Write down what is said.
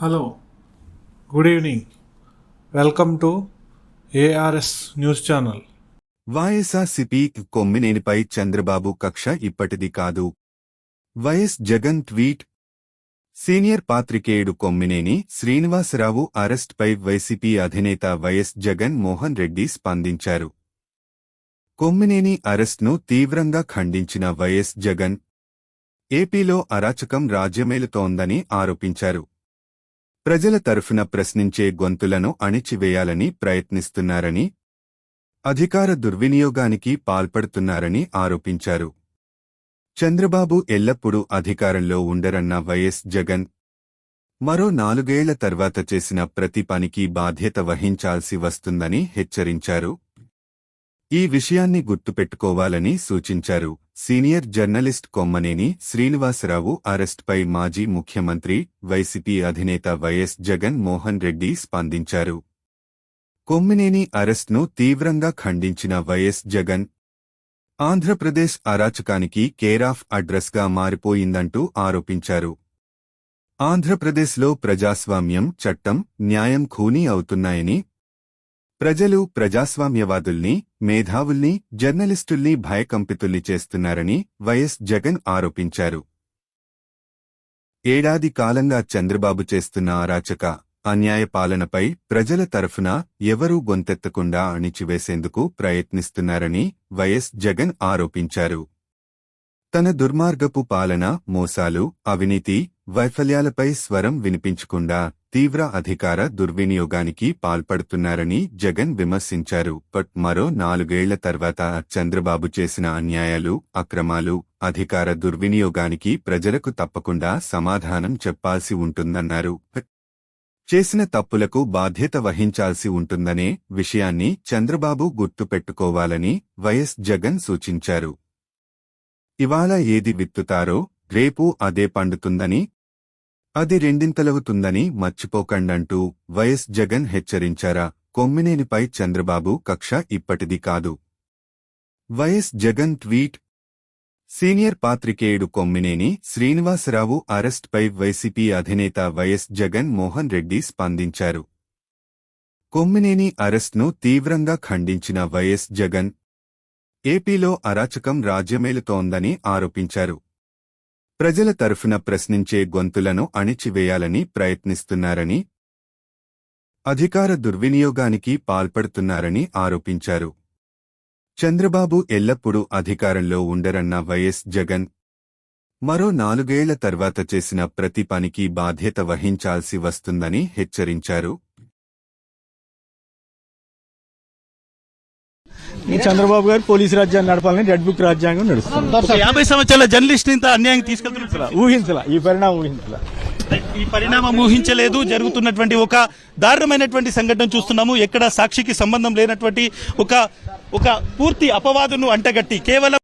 Hello good evening. Welcome to ARS news channel. YSRCP కొమ్మినేనిపై Chandrababu కక్ష ఇప్పటిది కాదు. YS Jagan tweet. సీనియర్ పాత్రికేయుడు కొమ్మినేని శ్రీనివాసరావు అరెస్ట్పై వైసీపీ అధినేత వైఎస్ జగన్ మోహన్ రెడ్డి స్పందించారు. కొమ్మినేని అరెస్ట్ను తీవ్రంగా ఖండించిన వైఎస్ జగన్ ఏపీలో అరాచకం రాజ్యమేలుతోందని ఆరోపించారు. ప్రజల తరఫున ప్రశ్నించే గొంతులను అణిచివేయాలని ప్రయత్నిస్తున్నారని అధికార దుర్వినియోగానికి పాల్పడుతున్నారని ఆరోపించారు. చంద్రబాబు ఎల్లప్పుడూ అధికారంలో ఉండరన్న వైఎస్ జగన్ మరో నాలుగేళ్ళ తర్వాత చేసిన ప్రతి పనికి బాధ్యత వహించాల్సి వస్తుందని హెచ్చరించారు. ఈ విషయాన్ని గుర్తుపెట్టుకోవాలని సూచించారు. సీనియర్ జర్నలిస్ట్ కొమ్మనేని శ్రీనివాసరావు అరెస్ట్పై మాజీ ముఖ్యమంత్రి వైసీపీ అధినేత వైఎస్ జగన్ మోహన్ రెడ్డి స్పందించారు. కొమ్మినేని అరెస్ట్ను తీవ్రంగా ఖండించిన వైఎస్ జగన్ ఆంధ్రప్రదేశ్ అరాచకానికి కేరాఫ్ అడ్రస్గా మారిపోయిందంటూ ఆరోపించారు. ఆంధ్రప్రదేశ్లో ప్రజాస్వామ్యం చట్టం న్యాయం ఖూనీ అవుతున్నాయని ప్రజలు ప్రజాస్వామ్యవాదుల్ని మేధావుల్ని జర్నలిస్టుల్ని భయకంపితుల్ని చేస్తున్నారని వైఎస్ జగన్ ఆరోపించారు. ఏడాది కాలంగా చంద్రబాబు చేస్తున్న అరాచక అన్యాయ పాలనపై ప్రజల తరఫున ఎవరూ గొంతెత్తకుండా అణిచివేసేందుకు ప్రయత్నిస్తున్నారని వైఎస్ జగన్ ఆరోపించారు. తన దుర్మార్గపు పాలన మోసాలు అవినీతి వైఫల్యాలపై స్వరం వినిపించకుండా తీవ్ర అధికార దుర్వినియోగానికి పాల్పడుతున్నారని జగన్ విమర్శించారు. బట్ మరో నాలుగేళ్ళ తర్వాత చంద్రబాబు చేసిన అన్యాయాలు అక్రమాలు అధికార దుర్వినియోగానికి ప్రజలకు తప్పకుండా సమాధానం చెప్పాల్సి ఉంటుందన్నారు. చేసిన తప్పులకు బాధ్యత వహించాల్సి ఉంటుందనే విషయాన్ని చంద్రబాబు గుర్తుపెట్టుకోవాలని వైఎస్ జగన్ సూచించారు. ఇవాళ ఏది విత్తుతారో రేపు అదే పండుతుందని అది రెండింతలవుతుందని మర్చిపోకండంటూ వైఎస్ జగన్ హెచ్చరించారా? కొమ్మినేనిపై చంద్రబాబు కక్ష ఇప్పటిది కాదు. YS Jagan tweet. సీనియర్ పాత్రికేయుడు కొమ్మినేని శ్రీనివాసరావు అరెస్ట్పై వైసీపీ అధినేత వైఎస్ జగన్ మోహన్ రెడ్డి స్పందించారు. కొమ్మినేని అరెస్ట్ను తీవ్రంగా ఖండించిన వైఎస్ జగన్. ఏపీలో అరాచకం రాజ్యమేలుతోందని ఆరోపించారు. ప్రజల తరఫున ప్రశ్నించే గొంతులను అణిచివేయాలని ప్రయత్నిస్తున్నారని అధికార దుర్వినియోగానికి పాల్పడుతున్నారని ఆరోపించారు. చంద్రబాబు ఎల్లప్పుడూ అధికారంలో ఉండరన్న వైఎస్ జగన్ మరో నాలుగేళ్ళ తర్వాత చేసిన ప్రతి పనికి బాధ్యత వహించాల్సి వస్తుందని హెచ్చరించారు. చంద్రబాబు గారు పోలీసు రాజ్యాన్ని నడపాలని రెడ్ బుక్ రాజ్యాంగం నడుస్తుంది. యాభై సంవత్సరాల జర్నలిస్ట్ ఇంత అన్యాయం తీసుకెళ్తున్నారు ఊహించలా. ఈ పరిణామం ఊహించలా. ఈ పరిణామం ఊహించలేదు. జరుగుతున్నటువంటి ఒక దారుణమైనటువంటి సంఘటన చూస్తున్నాము. ఎక్కడ సాక్షికి సంబంధం లేనటువంటి ఒక ఒక పూర్తి అపవాదును అంటగట్టి కేవలం